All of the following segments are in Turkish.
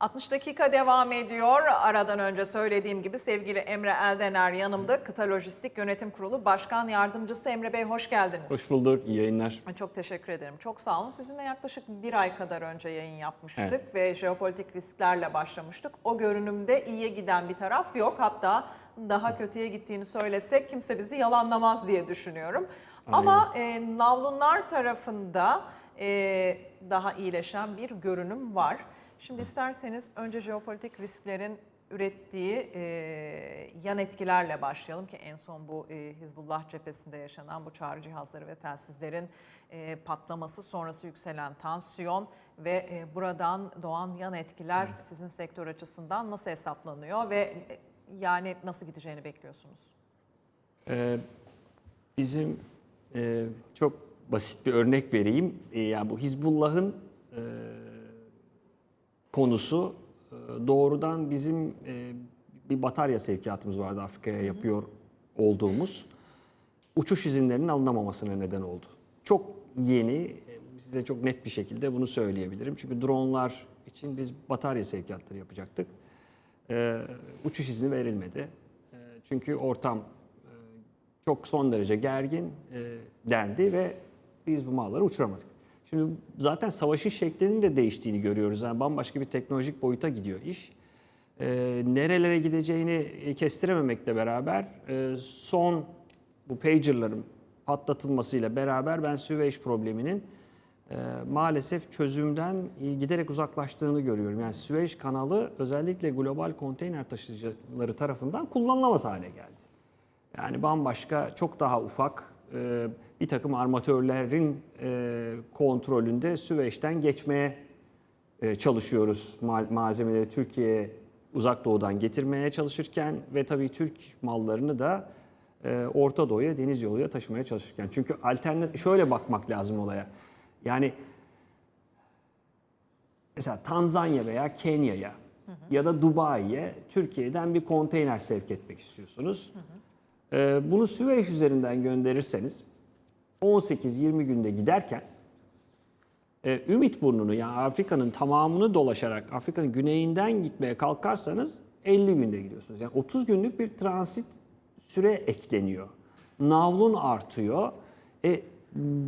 60 dakika devam ediyor. Aradan önce söylediğim gibi sevgili Emre Eldener yanımda. Kıta Lojistik Yönetim Kurulu Başkan Yardımcısı Emre Bey hoş geldiniz. Hoş bulduk, iyi yayınlar. Çok teşekkür ederim. Çok sağ olun. Sizinle yaklaşık bir ay kadar önce yayın yapmıştık Evet. ve jeopolitik risklerle başlamıştık. O görünümde iyiye giden bir taraf yok. Hatta daha kötüye gittiğini söylesek kimse bizi yalanlamaz diye düşünüyorum. Ama e, navlunlar tarafında e, daha iyileşen bir görünüm var. Şimdi isterseniz önce jeopolitik risklerin ürettiği e, yan etkilerle başlayalım ki en son bu e, Hizbullah cephesinde yaşanan bu çağrı cihazları ve telsizlerin e, patlaması sonrası yükselen tansiyon ve e, buradan doğan yan etkiler sizin sektör açısından nasıl hesaplanıyor ve e, yani nasıl gideceğini bekliyorsunuz? Ee, bizim e, çok basit bir örnek vereyim. E, yani bu Hizbullah'ın e, konusu e, doğrudan bizim e, bir batarya sevkiyatımız vardı Afrika'ya yapıyor olduğumuz. Uçuş izinlerinin alınamamasına neden oldu. Çok yeni, e, size çok net bir şekilde bunu söyleyebilirim. Çünkü dronlar için biz batarya sevkiyatları yapacaktık. Uçuş izni verilmedi. Çünkü ortam çok son derece gergin dendi ve biz bu malları uçuramadık. Şimdi zaten savaşın şeklinin de değiştiğini görüyoruz. Yani bambaşka bir teknolojik boyuta gidiyor iş. E, nerelere gideceğini e, kestirememekle beraber e, son bu pagerların patlatılmasıyla beraber ben Süveyş probleminin e, maalesef çözümden e, giderek uzaklaştığını görüyorum. Yani Süveyş kanalı özellikle global konteyner taşıyıcıları tarafından kullanılamaz hale geldi. Yani bambaşka, çok daha ufak e, bir takım armatörlerin e, kontrolünde Süveyş'ten geçmeye e, çalışıyoruz mal- malzemeleri Türkiye'ye uzak doğudan getirmeye çalışırken ve tabii Türk mallarını da e, Orta Doğu'ya deniz yoluyla taşımaya çalışırken. Çünkü alternatif şöyle bakmak lazım olaya. Yani mesela Tanzanya veya Kenya'ya ya da Dubai'ye Türkiye'den bir konteyner sevk etmek istiyorsunuz. Ee, bunu Süveyş üzerinden gönderirseniz 18-20 günde giderken e, Ümit burnunu yani Afrika'nın tamamını dolaşarak Afrika'nın güneyinden gitmeye kalkarsanız 50 günde gidiyorsunuz. Yani 30 günlük bir transit süre ekleniyor. Navlun artıyor. E,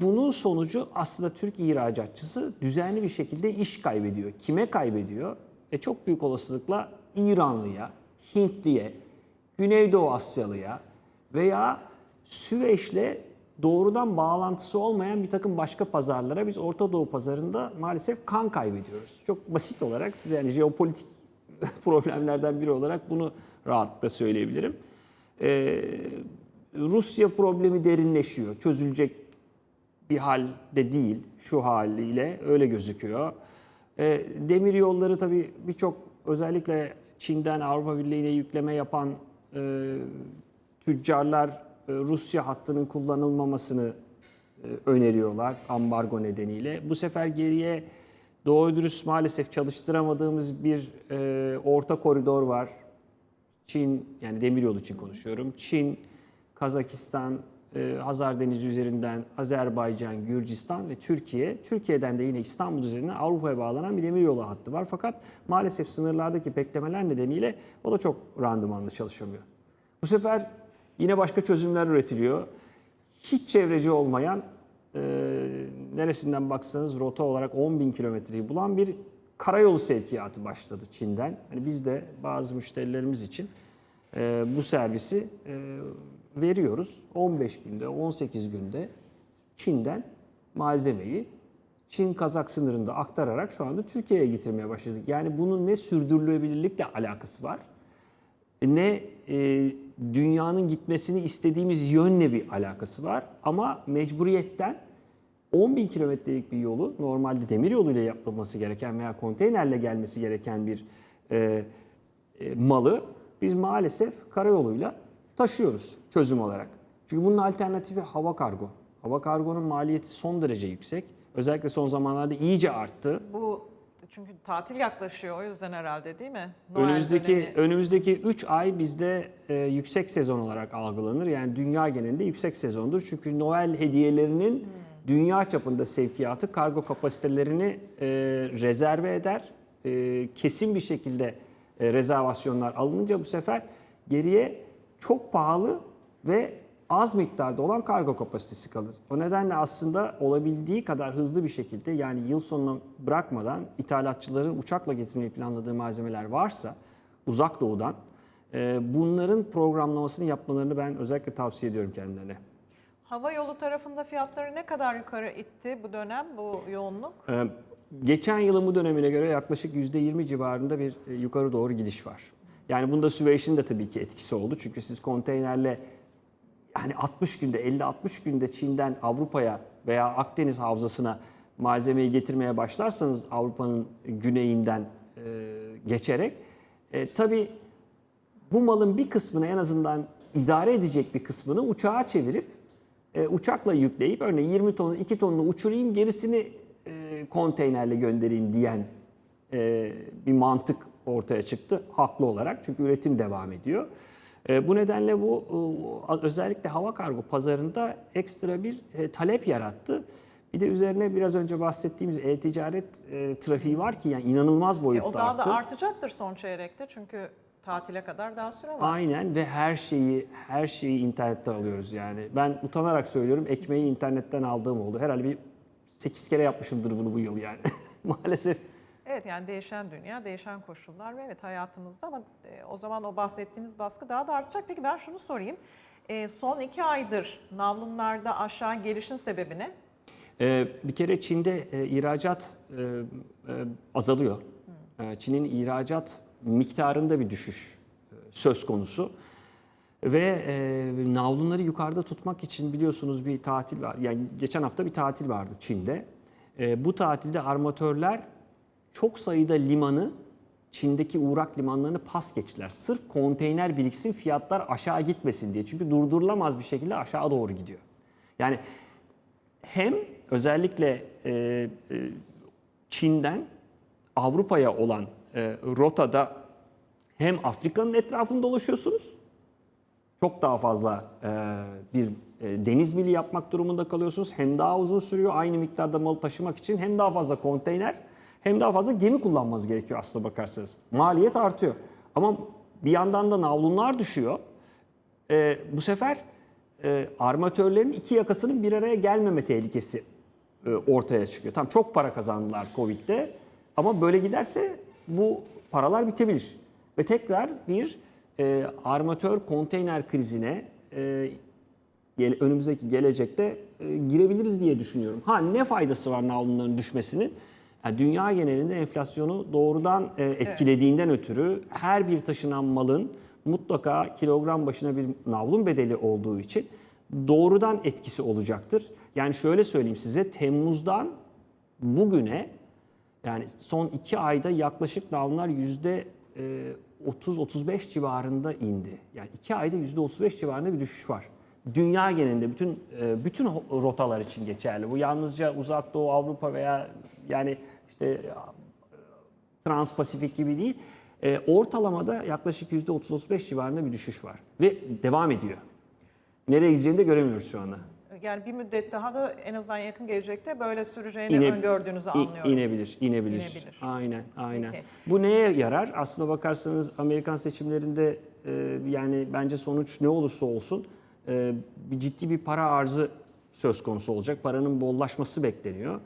bunun sonucu aslında Türk ihracatçısı düzenli bir şekilde iş kaybediyor. Kime kaybediyor? E, çok büyük olasılıkla İranlıya, Hintliye, Güneydoğu Asyalıya veya Süveyş'le doğrudan bağlantısı olmayan bir takım başka pazarlara biz Orta Doğu pazarında maalesef kan kaybediyoruz. Çok basit olarak size yani jeopolitik problemlerden biri olarak bunu rahatlıkla söyleyebilirim. Ee, Rusya problemi derinleşiyor. Çözülecek bir halde değil şu haliyle öyle gözüküyor. E, demir yolları tabii birçok özellikle Çin'den Avrupa Birliği'ne yükleme yapan e, tüccarlar e, Rusya hattının kullanılmamasını e, öneriyorlar ambargo nedeniyle. Bu sefer geriye doğru dürüst maalesef çalıştıramadığımız bir e, orta koridor var. Çin yani demiryolu için konuşuyorum. Çin, Kazakistan, Hazar Denizi üzerinden Azerbaycan, Gürcistan ve Türkiye. Türkiye'den de yine İstanbul üzerinden Avrupa'ya bağlanan bir demiryolu hattı var. Fakat maalesef sınırlardaki beklemeler nedeniyle o da çok randımanlı çalışamıyor. Bu sefer yine başka çözümler üretiliyor. Hiç çevreci olmayan, e, neresinden baksanız rota olarak 10 bin kilometreyi bulan bir karayolu sevkiyatı başladı Çin'den. Hani biz de bazı müşterilerimiz için e, bu servisi e, veriyoruz. 15 günde, 18 günde Çin'den malzemeyi Çin-Kazak sınırında aktararak şu anda Türkiye'ye getirmeye başladık. Yani bunun ne sürdürülebilirlikle alakası var, ne e, dünyanın gitmesini istediğimiz yönle bir alakası var. Ama mecburiyetten 10 bin kilometrelik bir yolu normalde demir yoluyla yapılması gereken veya konteynerle gelmesi gereken bir e, e, malı biz maalesef karayoluyla taşıyoruz çözüm olarak. Çünkü bunun alternatifi hava kargo. Hava kargonun maliyeti son derece yüksek. Özellikle son zamanlarda iyice arttı. Bu çünkü tatil yaklaşıyor o yüzden herhalde değil mi? Noel Önümüzdeki dönemi. önümüzdeki 3 ay bizde e, yüksek sezon olarak algılanır. Yani dünya genelinde yüksek sezondur. Çünkü Noel hediyelerinin Hmm. dünya çapında sevkiyatı kargo kapasitelerini e, rezerve eder e, kesin bir şekilde e, rezervasyonlar alınınca bu sefer geriye çok pahalı ve az miktarda olan kargo kapasitesi kalır. O nedenle aslında olabildiği kadar hızlı bir şekilde yani yıl sonuna bırakmadan ithalatçıların uçakla getirmeyi planladığı malzemeler varsa uzak doğudan e, bunların programlamasını yapmalarını ben özellikle tavsiye ediyorum kendilerine. Hava yolu tarafında fiyatları ne kadar yukarı itti bu dönem, bu yoğunluk? Ee, Geçen yılın bu dönemine göre yaklaşık %20 civarında bir e, yukarı doğru gidiş var. Yani bunda Süveyş'in de tabii ki etkisi oldu. Çünkü siz konteynerle yani 60 günde 50-60 günde Çin'den Avrupa'ya veya Akdeniz havzasına malzemeyi getirmeye başlarsanız Avrupa'nın güneyinden e, geçerek e, tabii bu malın bir kısmını en azından idare edecek bir kısmını uçağa çevirip e, uçakla yükleyip örneğin 20 tonu 2 tonunu uçurayım gerisini e, konteynerle göndereyim diyen e, bir mantık ortaya çıktı haklı olarak çünkü üretim devam ediyor. E, bu nedenle bu e, özellikle hava kargo pazarında ekstra bir e, talep yarattı. Bir de üzerine biraz önce bahsettiğimiz e-ticaret e, trafiği var ki yani inanılmaz E, boyutta o daha arttı. da artacaktır son çeyrekte çünkü tatile kadar daha süre var. Aynen ve her şeyi her şeyi internette alıyoruz yani. Ben utanarak söylüyorum ekmeği internetten aldığım oldu. Herhalde bir 8 kere yapmışımdır bunu bu yıl yani. Maalesef. Evet yani değişen dünya, değişen koşullar ve evet hayatımızda ama e, o zaman o bahsettiğiniz baskı daha da artacak. Peki ben şunu sorayım. E, son iki aydır navlunlarda aşağı gelişin sebebi ne? Ee, bir kere Çin'de e, ihracat e, e, azalıyor. E, Çin'in ihracat miktarında bir düşüş e, söz konusu. Ve e, navlunları yukarıda tutmak için biliyorsunuz bir tatil var. Yani geçen hafta bir tatil vardı Çin'de. E, bu tatilde armatörler çok sayıda limanı Çin'deki uğrak limanlarını pas geçtiler. Sırf konteyner biriksin fiyatlar aşağı gitmesin diye. Çünkü durdurulamaz bir şekilde aşağı doğru gidiyor. Yani hem özellikle e, e, Çin'den Avrupa'ya olan e, rotada hem Afrika'nın etrafında dolaşıyorsunuz. Çok daha fazla e, bir e, deniz mili yapmak durumunda kalıyorsunuz. Hem daha uzun sürüyor aynı miktarda malı taşımak için hem daha fazla konteyner hem daha fazla gemi kullanmanız gerekiyor aslında bakarsanız. Maliyet artıyor. Ama bir yandan da navlunlar düşüyor. E, bu sefer e, armatörlerin iki yakasının bir araya gelmeme tehlikesi e, ortaya çıkıyor. Tam çok para kazandılar Covid'de ama böyle giderse bu paralar bitebilir. Ve tekrar bir e, armatör konteyner krizine e, gele- önümüzdeki gelecekte e, girebiliriz diye düşünüyorum. Ha ne faydası var navlunların düşmesinin? Dünya genelinde enflasyonu doğrudan e, etkilediğinden ötürü her bir taşınan malın mutlaka kilogram başına bir navlun bedeli olduğu için doğrudan etkisi olacaktır. Yani şöyle söyleyeyim size Temmuz'dan bugüne yani son iki ayda yaklaşık navlunlar yüzde e, 30-35 civarında indi. Yani iki ayda yüzde 35 civarında bir düşüş var. Dünya genelinde bütün e, bütün rotalar için geçerli. Bu yalnızca Uzak Doğu, Avrupa veya yani işte e, Transpasifik gibi değil. E, ortalamada yaklaşık yüzde 30-35 civarında bir düşüş var ve devam ediyor. Nereye gideceğini de göremiyoruz şu anda. Yani bir müddet daha da en azından yakın gelecekte böyle süreceğini İne- öngördüğünüzü anlıyorum. İnebilir, inebilir. İnebilir. Aynen, aynen. Peki. Bu neye yarar? Aslına bakarsanız Amerikan seçimlerinde e, yani bence sonuç ne olursa olsun e, bir ciddi bir para arzı söz konusu olacak. Paranın bollaşması bekleniyor.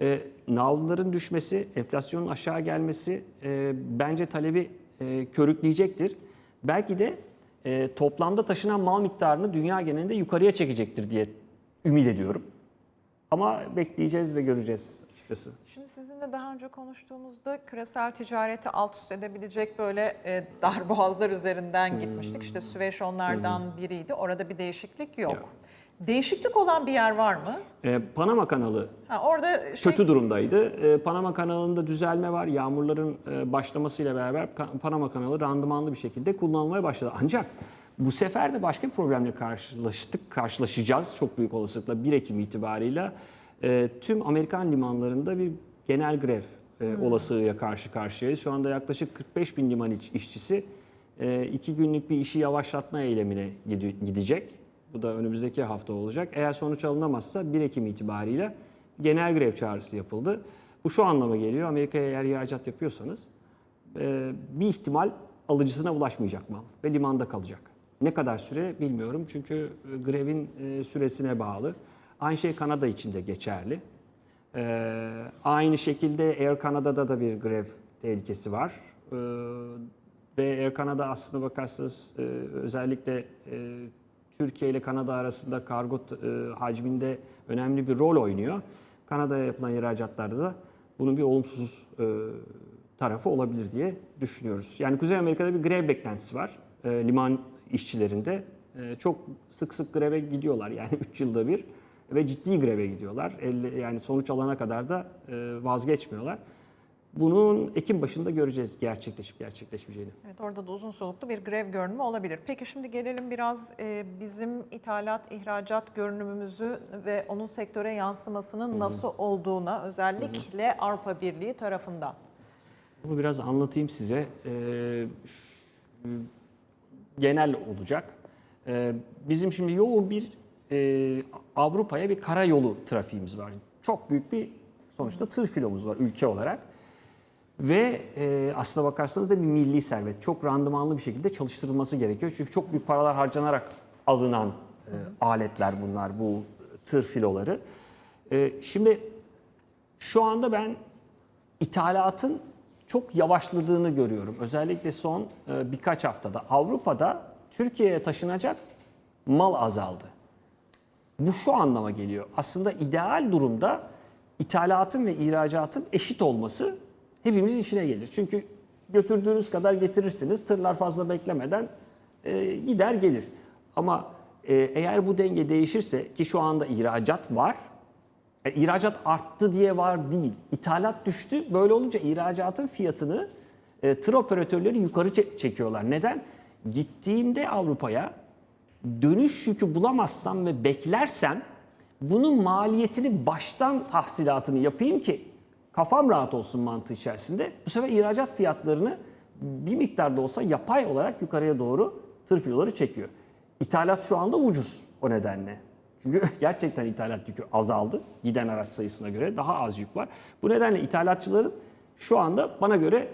E, navluların düşmesi, enflasyonun aşağı gelmesi e, bence talebi e, körükleyecektir. Belki de e, toplamda taşınan mal miktarını dünya genelinde yukarıya çekecektir diye ümit ediyorum. Ama bekleyeceğiz ve göreceğiz açıkçası. Şimdi sizinle daha önce konuştuğumuzda küresel ticareti alt üst edebilecek böyle e, dar boğazlar üzerinden gitmiştik. İşte Süveyş onlardan biriydi. Orada bir değişiklik yok. Yok. Değişiklik olan bir yer var mı? Ee, Panama kanalı Ha, orada şey, kötü durumdaydı. Ee, Panama kanalında düzelme var. Yağmurların e, başlamasıyla beraber Panama kanalı randımanlı bir şekilde kullanılmaya başladı. Ancak bu sefer de başka bir problemle karşılaştık, karşılaşacağız çok büyük olasılıkla 1 Ekim itibarıyla. E, tüm Amerikan limanlarında bir genel grev e, olasılığıyla karşı karşıyayız. Şu anda yaklaşık 45 bin liman iş- işçisi e, iki günlük bir işi yavaşlatma eylemine gidecek. Bu da önümüzdeki hafta olacak. Eğer sonuç alınamazsa 1 Ekim itibariyle genel grev çağrısı yapıldı. Bu Bu şu anlama geliyor. Amerika'ya eğer ihracat yapıyorsanız e, bir ihtimal alıcısına ulaşmayacak mal ve limanda kalacak. Ne kadar süre bilmiyorum çünkü e, grevin e, süresine bağlı. Aynı şey Kanada için de geçerli. Ee, aynı şekilde Air Canada'da da bir grev tehlikesi var. Ee, ve Air Canada aslında bakarsanız e, özellikle e, Türkiye ile Kanada arasında kargo e, hacminde önemli bir rol oynuyor. Kanada'ya yapılan ihracatlarda da bunun bir olumsuz e, tarafı olabilir diye düşünüyoruz. Yani Kuzey Amerika'da bir grev beklentisi var e, liman işçilerinde. E, çok sık sık greve gidiyorlar yani 3 yılda bir ve ciddi greve gidiyorlar. Yani sonuç alana kadar da e, vazgeçmiyorlar. Bunun Ekim başında göreceğiz gerçekleşip gerçekleşmeyeceğini. Evet orada da uzun soluklu bir grev görünümü olabilir. Peki şimdi gelelim biraz e, bizim ithalat, ihracat görünümümüzü ve onun sektöre yansımasının nasıl olduğuna özellikle Avrupa Birliği tarafından. Bunu biraz anlatayım size. Ş- genel olacak. Bizim şimdi yoğun bir e, Avrupa'ya bir karayolu trafiğimiz var. Çok büyük bir sonuçta tır filomuz var ülke olarak. Ve e, aslına bakarsanız da bir milli servet. Çok randımanlı bir şekilde çalıştırılması gerekiyor. Çünkü çok büyük paralar harcanarak alınan e, aletler bunlar, bu tır filoları. E, şimdi şu anda ben ithalatın çok yavaşladığını görüyorum. Özellikle son e, birkaç haftada. Avrupa'da Türkiye'ye taşınacak mal azaldı. Bu şu anlama geliyor. Aslında ideal durumda ithalatın ve ihracatın eşit olması hepimizin işine gelir. Çünkü götürdüğünüz kadar getirirsiniz. Tırlar fazla beklemeden e, gider gelir. Ama e, eğer bu denge değişirse ki şu anda ihracat var. E, ihracat arttı diye var değil. İthalat düştü. Böyle olunca ihracatın fiyatını e, tır operatörleri yukarı çe- çekiyorlar. Neden? Gittiğimde Avrupa'ya dönüş yükü bulamazsam ve beklersem bunun maliyetini baştan tahsilatını yapayım ki kafam rahat olsun mantığı içerisinde. Bu sefer ihracat fiyatlarını bir miktarda olsa yapay olarak yukarıya doğru tır filoları çekiyor. İthalat şu anda ucuz o nedenle. Çünkü gerçekten ithalat yükü azaldı. Giden araç sayısına göre daha az yük var. Bu nedenle ithalatçıların şu anda bana göre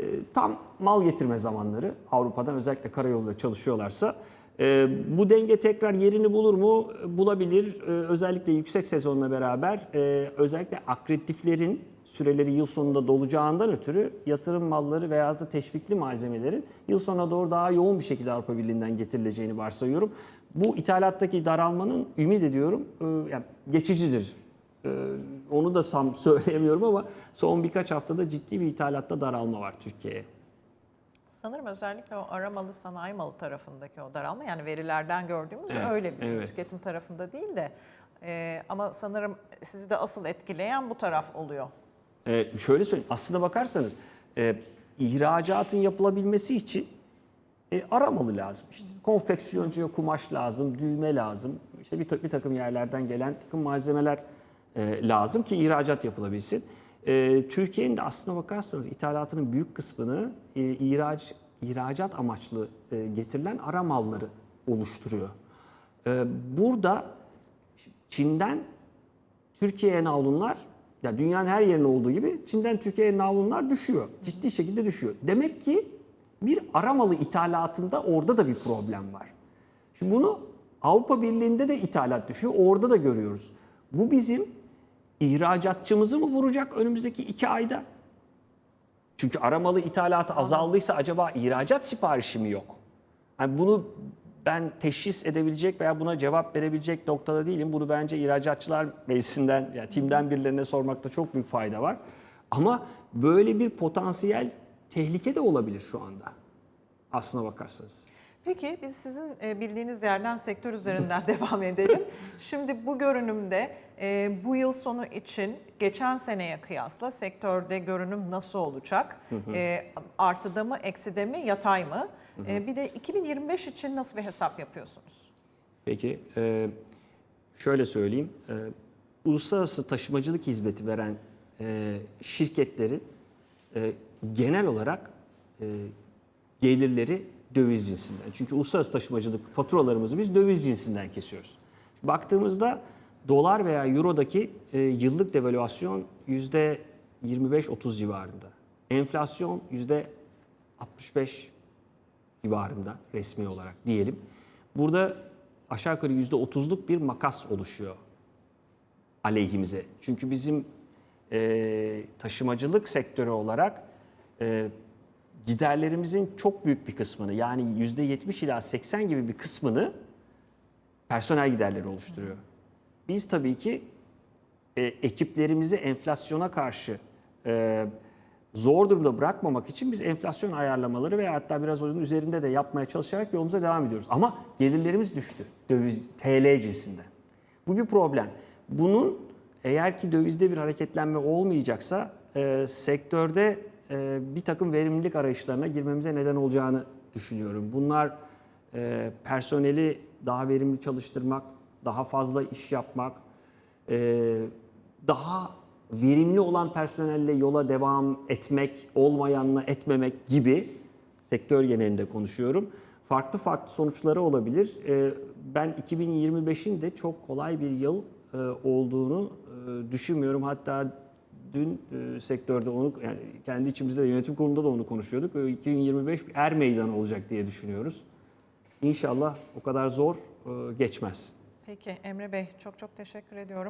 e, tam mal getirme zamanları Avrupa'dan özellikle karayoluyla çalışıyorlarsa e, bu denge tekrar yerini bulur mu? Bulabilir. E, özellikle yüksek sezonla beraber e, özellikle akreditiflerin süreleri yıl sonunda dolacağından ötürü yatırım malları veya da teşvikli malzemelerin yıl sonuna doğru daha yoğun bir şekilde Avrupa Birliği'nden getirileceğini varsayıyorum. Bu ithalattaki daralmanın ümit ediyorum e, yani geçicidir. Ee, onu da sam söyleyemiyorum ama son birkaç haftada ciddi bir ithalatta daralma var Türkiye'ye. Sanırım özellikle o aramalı sanayi malı tarafındaki o daralma yani verilerden gördüğümüz Evet, öyle bizim evet. tüketim tarafında değil de e, ama sanırım sizi de asıl etkileyen bu taraf oluyor. Ee, şöyle söyleyeyim, aslına bakarsanız e, ihracatın yapılabilmesi için e, aramalı lazım. İşte konfeksiyoncuya kumaş lazım, düğme lazım, işte bir, bir takım yerlerden gelen takım malzemeler e, lazım ki ihracat yapılabilsin. E, Türkiye'nin de aslına bakarsanız ithalatının büyük kısmını e, ihraç, ihracat amaçlı e, getirilen ara malları oluşturuyor. E, burada Çin'den Türkiye'ye navlunlar, ya dünyanın her yerine olduğu gibi Çin'den Türkiye'ye navlunlar düşüyor. Ciddi şekilde düşüyor. Demek ki bir aramalı ithalatında orada da bir problem var. Şimdi bunu Avrupa Birliği'nde de ithalat düşüyor. Orada da görüyoruz. Bu bizim ihracatçımızı mı vuracak önümüzdeki iki ayda? Çünkü aramalı ithalatı azaldıysa acaba ihracat siparişi mi yok? Yani bunu ben teşhis edebilecek veya buna cevap verebilecek noktada değilim. Bunu bence ihracatçılar meclisinden, yani timden birilerine sormakta çok büyük fayda var. Ama böyle bir potansiyel tehlike de olabilir şu anda. Aslına bakarsanız. Peki biz sizin e, bildiğiniz yerden sektör üzerinden devam edelim. Şimdi bu görünümde e, bu yıl sonu için geçen seneye kıyasla sektörde görünüm nasıl olacak? E, artıda mı, ekside mi, yatay mı? Bir de 2025 için nasıl bir hesap yapıyorsunuz? Peki, şöyle söyleyeyim. Uluslararası taşımacılık hizmeti veren şirketlerin genel olarak gelirleri döviz cinsinden. Çünkü uluslararası taşımacılık faturalarımızı biz döviz cinsinden kesiyoruz. Baktığımızda dolar veya eurodaki e, yıllık devalüasyon yüzde 25-30 civarında. Enflasyon %65 civarında resmi olarak diyelim. Burada aşağı yukarı %30'luk bir makas oluşuyor aleyhimize. Çünkü bizim e, taşımacılık sektörü olarak e, giderlerimizin çok büyük bir kısmını yani %70 ila 80 gibi bir kısmını personel giderleri oluşturuyor. Biz tabii ki e, ekiplerimizi enflasyona karşı e, zor durumda bırakmamak için biz enflasyon ayarlamaları veya hatta biraz onun üzerinde de yapmaya çalışarak yolumuza devam ediyoruz. Ama gelirlerimiz düştü döviz TL cinsinden. Bu bir problem. Bunun eğer ki dövizde bir hareketlenme olmayacaksa e, sektörde e, bir takım verimlilik arayışlarına girmemize neden olacağını düşünüyorum. Bunlar e, personeli daha verimli çalıştırmak, daha fazla iş yapmak, e, daha verimli olan personelle yola devam etmek, olmayanla etmemek gibi sektör genelinde konuşuyorum. Farklı farklı sonuçları olabilir. E, Ben 2025'in de çok kolay bir yıl e, olduğunu e, düşünmüyorum. Hatta dün e, sektörde onu yani kendi içimizde de yönetim kurulunda da onu konuşuyorduk. E, 2025 bir er meydanı olacak diye düşünüyoruz. İnşallah o kadar zor e, geçmez. Peki Emre Bey çok çok teşekkür ediyorum.